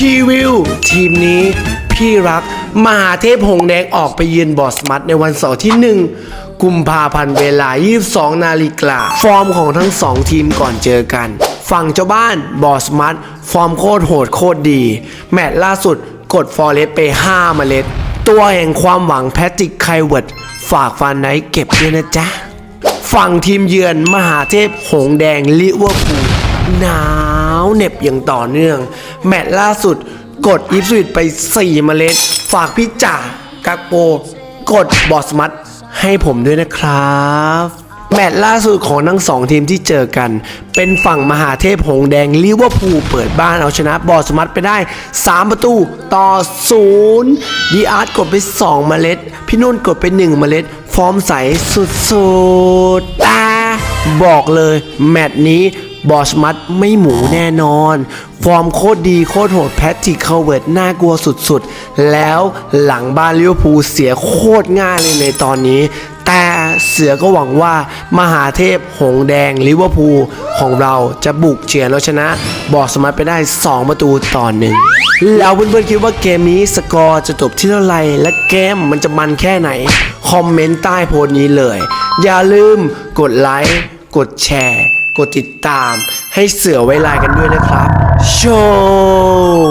พี่วิว ทีมนี้ พี่รัก มหาเทพหงแดงออกไปเยือนบอสมัตในวันเสาร์ที่ 1 กุมภาพันธ์เวลา 22 นาฬิกาฟอร์มของทั้งสองทีมก่อนเจอกัน ฝั่งเจ้าบ้านบอสมัตฟอร์มโคตรโหดโคตรดี แมตช์ล่าสุดกดฟอร์เรสไป 5 เมล็ด ตัวแห่งความหวังแพทริกไคเวิร์ดฝากฟานไนท์เก็บด้วยนะจ๊ะ ฝั่งทีมเยือนมหาเทพหงแดงลิเวอร์พูลนา วเหน็บอย่างต่อเนื่อง แมตช์ล่าสุดกดอีฟสวิตไป 4 เมล็ด ฝากพี่จ่ากักโป กดบอสมัตให้ผมด้วยนะครับแมตช์ล่าสุดของทั้งสองทีมที่เจอกัน เป็นฝั่งมหาเทพหงแดงลิเวอร์พูลเปิดบ้านเอาชนะบอสมัตไปได้ 3 ประตูต่อ 0 ดีอาร์ตกดไป 2 เมล็ด พี่นุ่นกดไป 1 เมล็ด ฟอร์มใสสุดๆแต่บอกเลย แมตช์นี้ บอสมัตไม่หมูแน่นอน ฟอร์มโคตรดีโคตรโหดแพทริกเคเวิร์ดน่ากลัวสุดๆ แล้วหลังบ้านลิเวอร์พูลเสียโคตรง่ายเลยในตอนนี้ แต่เสือก็หวังว่ามหาเทพหงแดงลิเวอร์พูลของเราจะบุกเฉียนแล้วชนะ บอสมัตไปได้ 2 ประตูต่อหนึ่งแล้วเพื่อนๆคิดว่าเกมนี้สกอร์จะจบที่เท่าไหร่และเกมมันจะมันแค่ไหน คอมเมนต์ใต้โพสต์นี้เลย อย่าลืมกดไลค์กดแชร์ กดติดตามให้เสือไว้ลายกันด้วยนะครับ โชว์